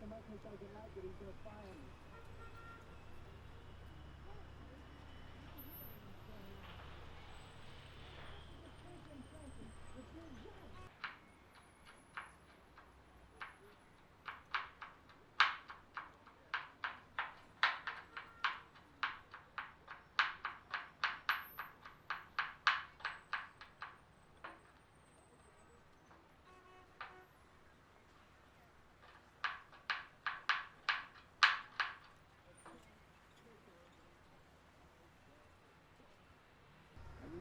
the Mike Hitchhiking Light that he's going to fire me.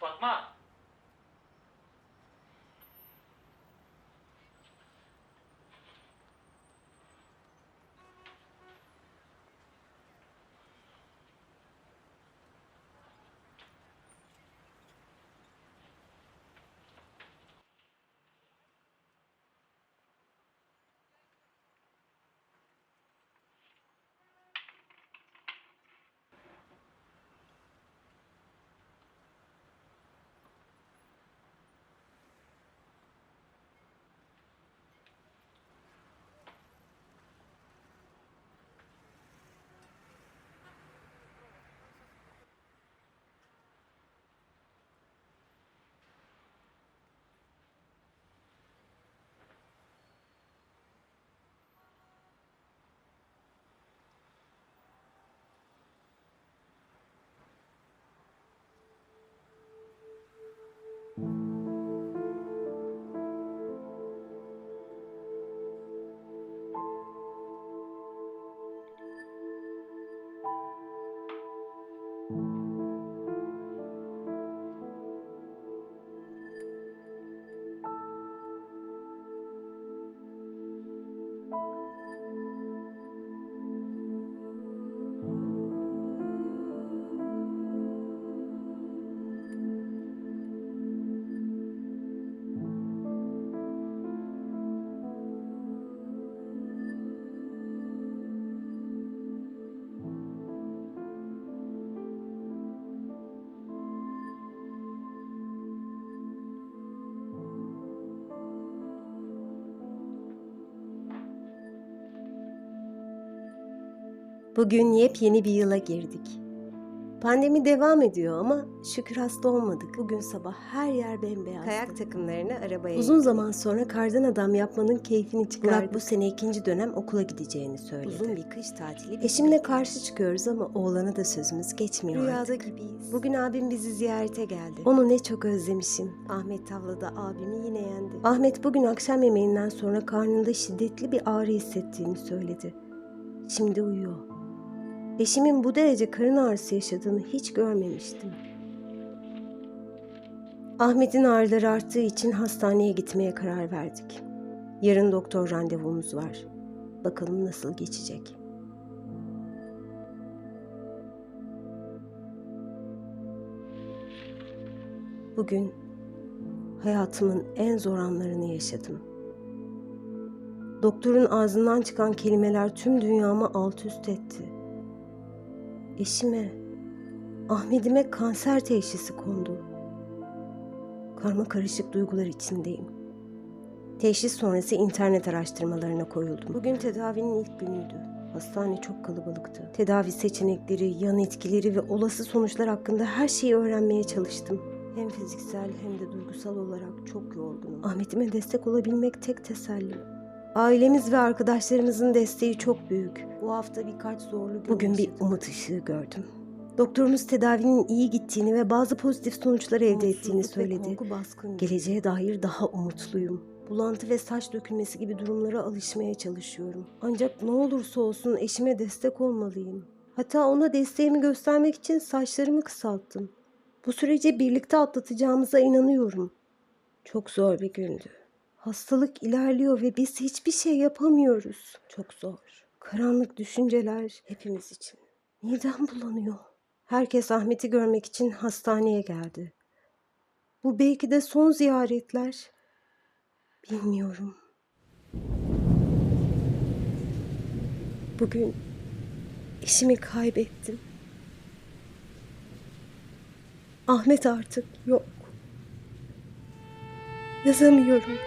Fatma. Bugün yepyeni bir yıla girdik. Pandemi devam ediyor ama şükür hasta olmadık. Bugün sabah her yer bembeyaz. Kayak takımlarını arabaya Uzun zaman sonra kardan adam yapmanın keyfini çıkardık. Burak bu sene ikinci dönem okula gideceğini söyledi. Uzun bir kış tatili. Eşimle karşı çıkıyoruz ama oğlana da sözümüz geçmiyor Rüyada artık. gibiyiz. Bugün abim bizi ziyarete geldi. Onu ne çok özlemişim. Ahmet tavlada abimi yine yendi. Ahmet bugün akşam yemeğinden sonra karnında şiddetli bir ağrı hissettiğini söyledi. Şimdi uyuyor. Eşimin bu derece karın ağrısı yaşadığını hiç görmemiştim. Ahmet'in ağrıları arttığı için hastaneye gitmeye karar verdik. Yarın doktor randevumuz var. Bakalım nasıl geçecek. Bugün hayatımın en zor anlarını yaşadım. Doktorun ağzından çıkan kelimeler tüm dünyamı alt üst etti. Eşime, Ahmet'ime kanser teşhisi kondu. Karma karışık duygular içindeyim. Teşhis sonrası internet araştırmalarına koyuldum. Bugün tedavinin ilk günüydü. Hastane çok kalabalıktı. Tedavi seçenekleri, yan etkileri ve olası sonuçlar hakkında her şeyi öğrenmeye çalıştım. Hem fiziksel hem de duygusal olarak çok yorgunum. Ahmet'ime destek olabilmek tek tesellim. Ailemiz ve arkadaşlarımızın desteği çok büyük. Bu hafta birkaç zorlu gün Bugün bir umut ışığı gördüm. Doktorumuz tedavinin iyi gittiğini ve bazı pozitif sonuçlar elde ettiğini söyledi. Geleceğe dair daha umutluyum. Bulantı ve saç dökülmesi gibi durumlara alışmaya çalışıyorum. Ancak ne olursa olsun eşime destek olmalıyım. Hatta ona desteğimi göstermek için saçlarımı kısalttım. Bu süreci birlikte atlatacağımıza inanıyorum. Çok zor bir gündü. Hastalık ilerliyor ve biz hiçbir şey yapamıyoruz. Çok zor. Karanlık düşünceler hepimiz için. Midem bulanıyor. Herkes Ahmet'i görmek için hastaneye geldi. Bu belki de son ziyaretler. Bilmiyorum. Bugün eşimi kaybettim. Ahmet artık yok. Yazamıyorum.